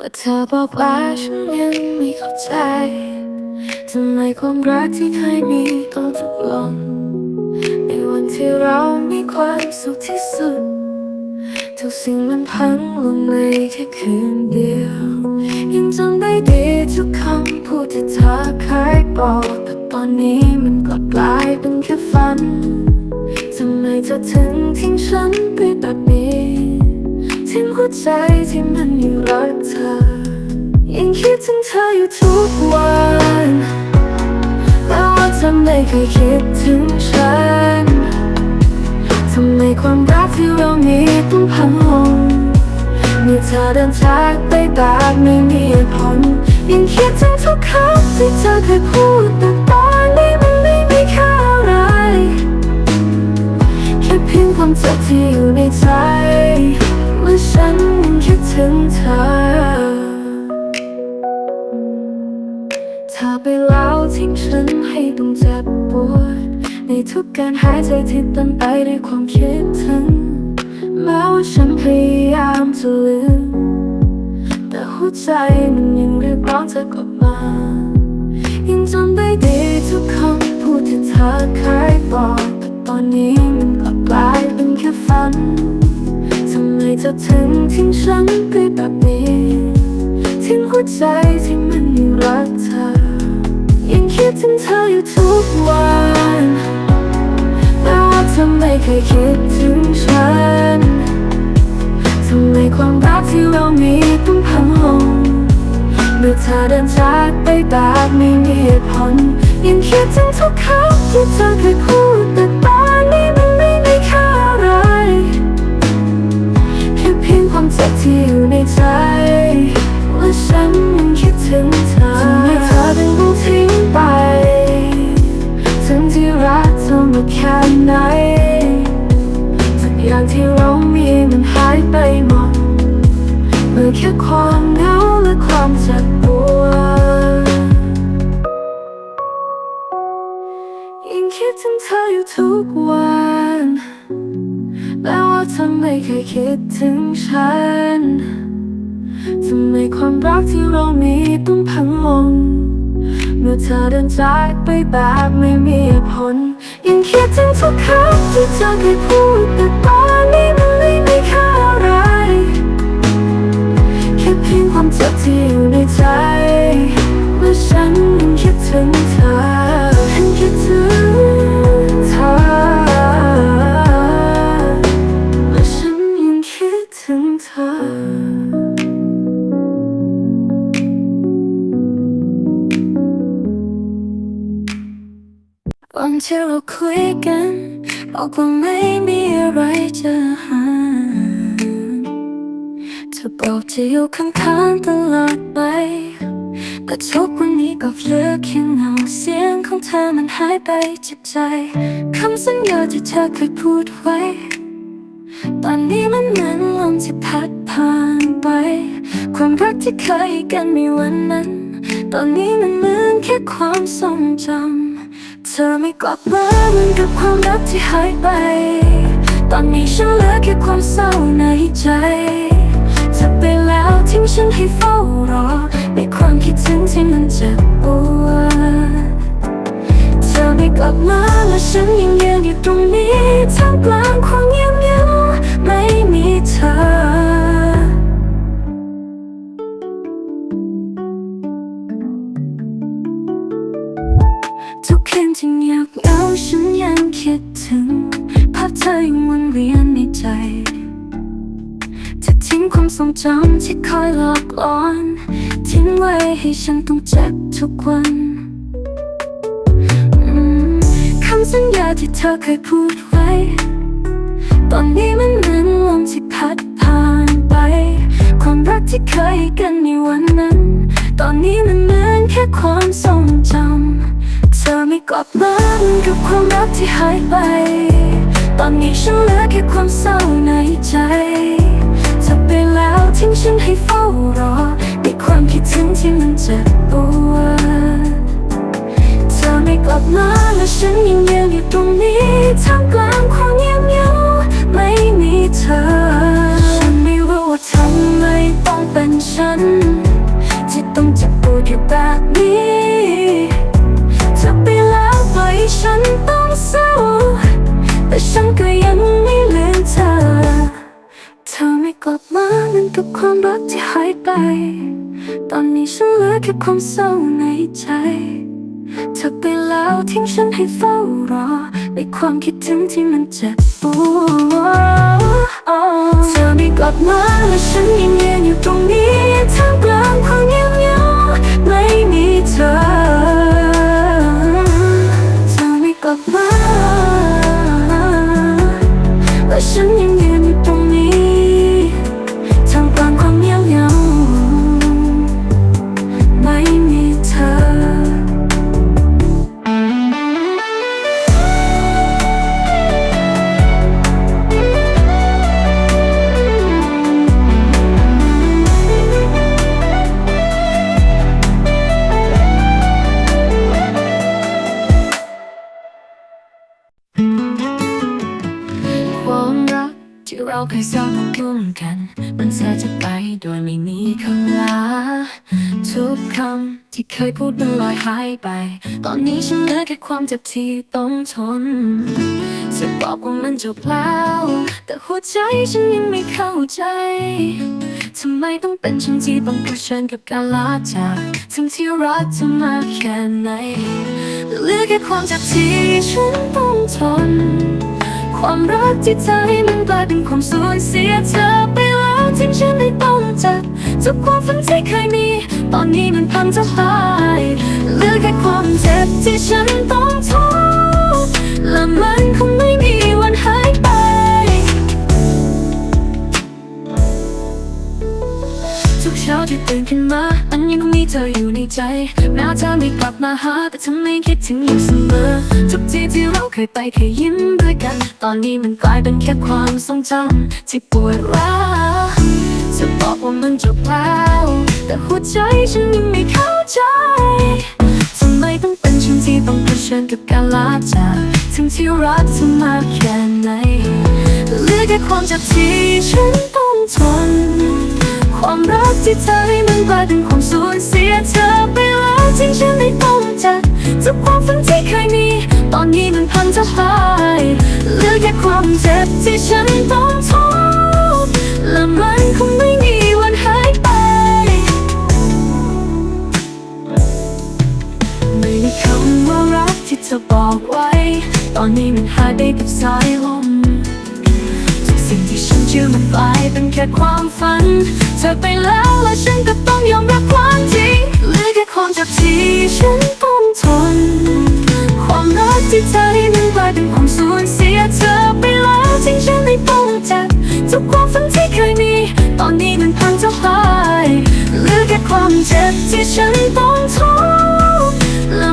ว่าเธอบอกว่าฉันยังไม่เข้าใจทำไมความรักที่เคยมีต้องจบลงในวันที่เรามีความสุขที่สุด ทุกสิ่งมันพังลงในแค่คืนเดียว ยังจำได้ดีทุกคำพูดที่เธอเคยบอกแต่ตอนนี้มันกลับกลายเป็นแค่ฝันทำไมเธอถึงทิ้งฉันไปแบบนี้ทิ้งหัวใจที่มันยังรักเธอย ยังคิดถึงเธออยู่ทุกวันแต่ว่าเธอไม่เคยคิดถึงฉันทำไมความรักที่เรามีต้องพังลงเมื่อเธอเดินจากไปแบบไม่มีเหตุผลยังคิดถึงทุกคำที่เธอเคยพูดแต่ตอนนี้มันไม่มีค่าอะไร แค่เพียงความเจ็บที่อยู่ในใจเมื่อฉันยังคิดถึงเธอ ทิ้งฉันให้ต้องเจ็บปวด ในทุกการหายใจที่ต็มไปด้วยความคิดถึงแม้ว่าฉันพยายามจะลืมแต่หัวใจมันยังเรียกร้องเธอกลับมา ยังจำได้ดีทุกคำพูดที่เธอเคยบอกแต่ตอนนี้มันกลับกลายเป็นแค่ฝันทำไมเธอถึงทิ้งฉันไปแบบนี้ทิ้งหัวใจที่มันยังรัก ดถึงเธออยู่ทุกวันแต่ว่าเธอไม่เคยคิดถึงฉันทำไมความรักที่เรามีต้องพังลงเมื่อเธอเดินจากไปแบบไม่มีเหตุผลยังคิดถึงทุกคำที่เธอเคยพูดแต่ตอนนี้มันไม่มีค่าอะไรแค่เพียงความเจ็บที่อยู่ในใจว่าฉันยังคิดถึงเธอ ทิ้งไป ถึงที่รักเธอมาแค่ไหนทุกอย่างที่เรามีมันหายไปหมดเหลือแค่ความเหงาและความเจ็บปวดยังคิดถึงเธออยู่ทุกวันแต่ว่าเธอไม่เคยคิดถึงฉันทำไมความรักที่เรามีต้องพังลง เมื่อเธอเดินจากไปแบบไม่มีผล ยังคิดถึงทุกคำที่เธอเคยพูดแต่ตอนนี้มันไม่มีค่าอะไรแค่เพียงความเจ็บที่อยู่ในใจเมื่อฉันยังคิดถึง วันที่เราคุยกันบอกว่าไม่มีอะไรจะหามเธอบอกจะอยู่ข้างๆตลอดไปแต่ทุกวันนี้ก็เหลือแค่เงาเสียงของเธอมันหายไปจากใจคำสัญญาที่เธอเคยพูดไว้ ตอนนี้มันเหมือนลมที่พัดผ่านไป ความรักที่เคยกันในวันนั้น ตอนนี้มันเหมือนแค่ความทรงจำ ธอไม่กลับมาเหมือนกับความรักที่หายไป ตอนนี้ฉันเหลือแค่ความเศร้าในใจเธอไปแล้วทิ้งฉันให้เฝ้ารอในความคิดถึงที่มันเจ็บปวดเธอไม่กลับมาและฉันยังยืนอยู่ตรงนี้ท่ามกลางความเงียบเงียบ จำที่คอยหลอกหลอน ทิ้งไว้ให้ฉันต้องเจ็บทุกวันคำสัญญาที่เธอเคยพูดไว้ ตอนนี้มันเหมือนลมที่พัดผ่านไป ความรักที่เคยกันในวันนั้น ตอนนี้มันเหมือนแค่ความทรงจำเธอไม่กลับมาเหมือนกับความรักที่หายไป ตอนนี้ฉันเหลือแค่ความเศร้าในใจ ทิ้งฉันให้เฝ้ารอในความคิดถึงที่มันเจ็บปวด ความรักที่หายไป ตอนนี้ฉันเหลือแค่ความเศร้าในใจเธอไปแล้วทิ้งฉันให้เฝ้ารอ ในความคิดถึงที่มันเจ็บปวดเธอไม่กลับมาและฉันยังยืนอยู่ตรงนี้ท่ามกลางความเงียบเหงาไม่มีเธอ เธอไม่กลับมาและฉันยังยืนอยู่ตรง ที่เราเคยสร้างร่วมกัน มันแสจะไปโดยไม่มีคำลา ทุกคำที่เคยพูดมันลอยหายไป ตอนนี้ฉันเหลือแค่ความเจ็บที่ต้องทนจะบอกว่ามันจบแล้ว แต่หัวใจฉันยังไม่เข้าใจทำไมต้องเป็นฉันที่ต้องเผชิญกับการลาจากทั้งที่รักเธอมากแค่ไหนเหลือแค่ความเจ็บที่ฉันต้องทน ความรักที่เธอให้มันกลายเป็นความสูญเสียเธอไปแล้วทิ้งฉันให้ต้องเจ็บทุกความฝันที่เคยมี ตอนนี้มันพังจะหายเหลือแค่ความเจ็บที่ฉันต้องทนและมันคง ช้าที่ตื่นขึ้นมา อันยังคงมีเธออยู่ในใจแม้เธอไม่กลับมาหา แต่ฉันไม่คิดถึงอยู่เสมอ ทุกทีที่เราเคยไปเคยยิ้มด้วยกัน ตอนนี้มันกลายเป็นแค่ความทรงจำที่ปวดร้าวจะบอกว่ามันจบแล้วแต่หัวใจฉันยังไม่เข้าใจทำไมต้องเป็นฉันที่ต้องเผชิญกับการลาจากถึงที่รักเธอมากแค่ไหนเหลือแค่ความเจ็บที่ฉัน ที่เธอให้มันกลายเป็นความสูญเสียเธอไปแล้วทิ้งฉันให้ต้องจ็บทุกความฝันที่เคยมี ตอนนี้มันพังจะหายเหลือแค่ความเจ็บที่ฉันต้องทนและมันคงไม่มีวันหายไป ไม่มีคำว่ารักที่เธอบอกไว้ ตอนนี้มันหายไปกับสายลม สิ่งที่ฉันเชื่อมันกลายเป็นแค่ความฝัน เธอไปแล้วและฉันก็ต้องยอมรับความจริงเหลือแค่ความเจ็บที่ฉันต้องทน ความรักที่เธอให้มันกลายเป็นความสูญเสียเธอไปแล้วทิ้งฉันให้ต้องเจ็บทุกความฝันที่เคยมี ตอนนี้มันพังจะหายเหลือแค่ความเจ็บที่ฉันต้องทนและ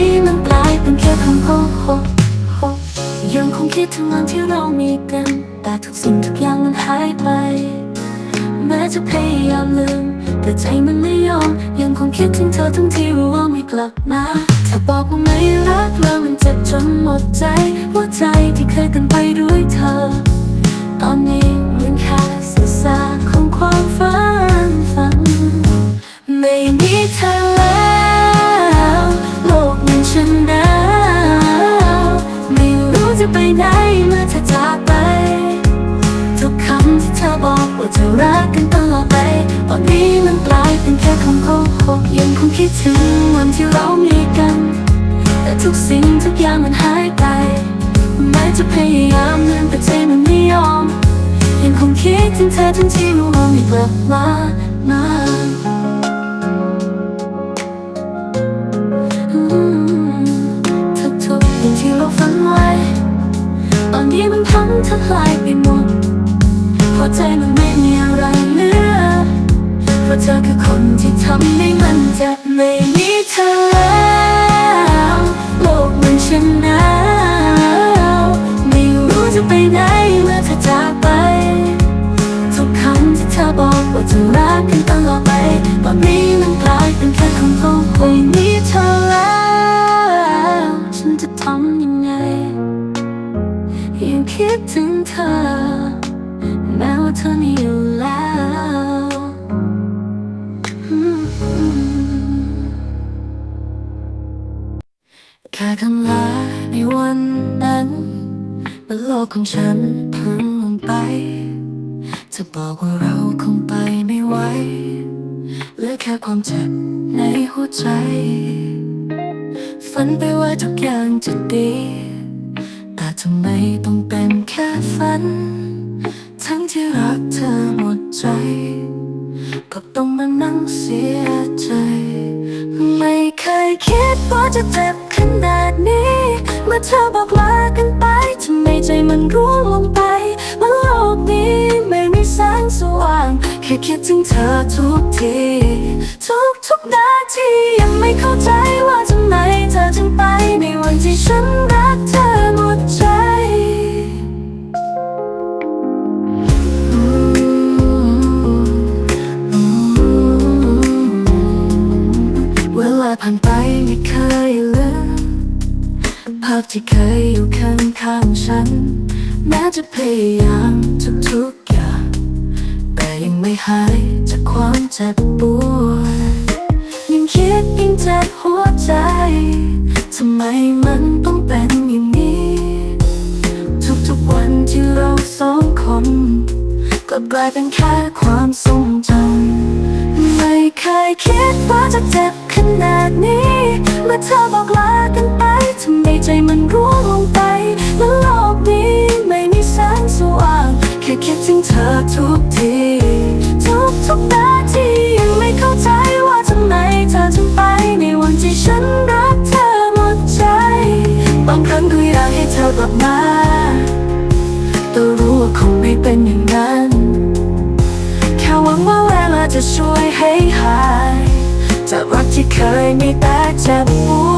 นี้มันกลายเป็นแค่คำโคโคโคยังคงคิดถึงวันที่เรามีกัน แต่ทุกสิ่งทุกอย่างมันหายไป แม้จะพยายามลืม แต่ใจมันไม่ยอม ยังคงคิดถึงเธอทั้งที่รู้ว่าไม่กลับมาเธอบอกว่าไม่รักแล้วมันเจ็บจนหมดใจหัวใจที่เคยเต็มไปด้วยเธอ ตอนนี้มันแค่เศษซากของความฝันฝัน ไม่มีเธอ บนี้มันกลายเป็นแค่คำโกหกยังคงคิดถึงวันที่เรามีกัน แต่ทุกสิ่งทุกอย่างมันหายไป แม้จะพยายามลืมแต่ใจมันไม่ยอม ยังคงคิดถึงเธอทั้งที่รู้ว่าไม่กลับมามาทุกๆอย่างที่เราฝันไว้ตอนนี้มันพังทลายไปหมดเพราะใจมันไม่มีอะไรเหลือ เพราะเธอคือคนที่ทำให้มันจะไม่มีเธอแล้วโลกมันฉันหนาวไม่รู้จะไปไหนเมื่อเธอจากไป ทุกคำที่เธอบอกว่าจะรักกันตลอดไปตอนนี้มันกลายเป็นแค่คำโกหกไม่มีเธอแล้วฉันจะทำยังไงยังคิดถึงเธอ ของฉันพังลงไป จะบอกว่าเราคงไปไม่ไหวเหลือแค่ความเจ็บในหัวใจ ฝันไปว่าทุกอย่างจะดี แต่ทำไมต้องเป็นแค่ฝัน ทั้งที่รักเธอหมดใจ ก็ต้องมานั่งเสียใจ ไม่เคยคิดว่าจะเจ็บขนาดนี้ เมื่อเธอบอกลา มันร่วงลงไปเมื่อโลกนี้ไม่มีแสงสว่าง แค่คิดถึงเธอทุกที ทุกทุกนาทียังไม่เข้าใจว่าทำไมเธอจึงไปในวันที่ฉัน ภาพที่เคยอยู่ข้างข้างๆฉัน แม้จะพยายามทุกๆอย่าง แต่ยังไม่หายจากความเจ็บปวดยิ่งคิดยิ่งเจ็บหัวใจ ทำไมมันต้องเป็นอย่างนี้ ทุกๆวันที่เราสองคนกลับกลายเป็นแค่ความทรงจำไม่เคยคิดว่าจะเจ็บขนาดนี้ เมื่อเธอบอกลากัน ที่เคยมีแต่เจ็บปวด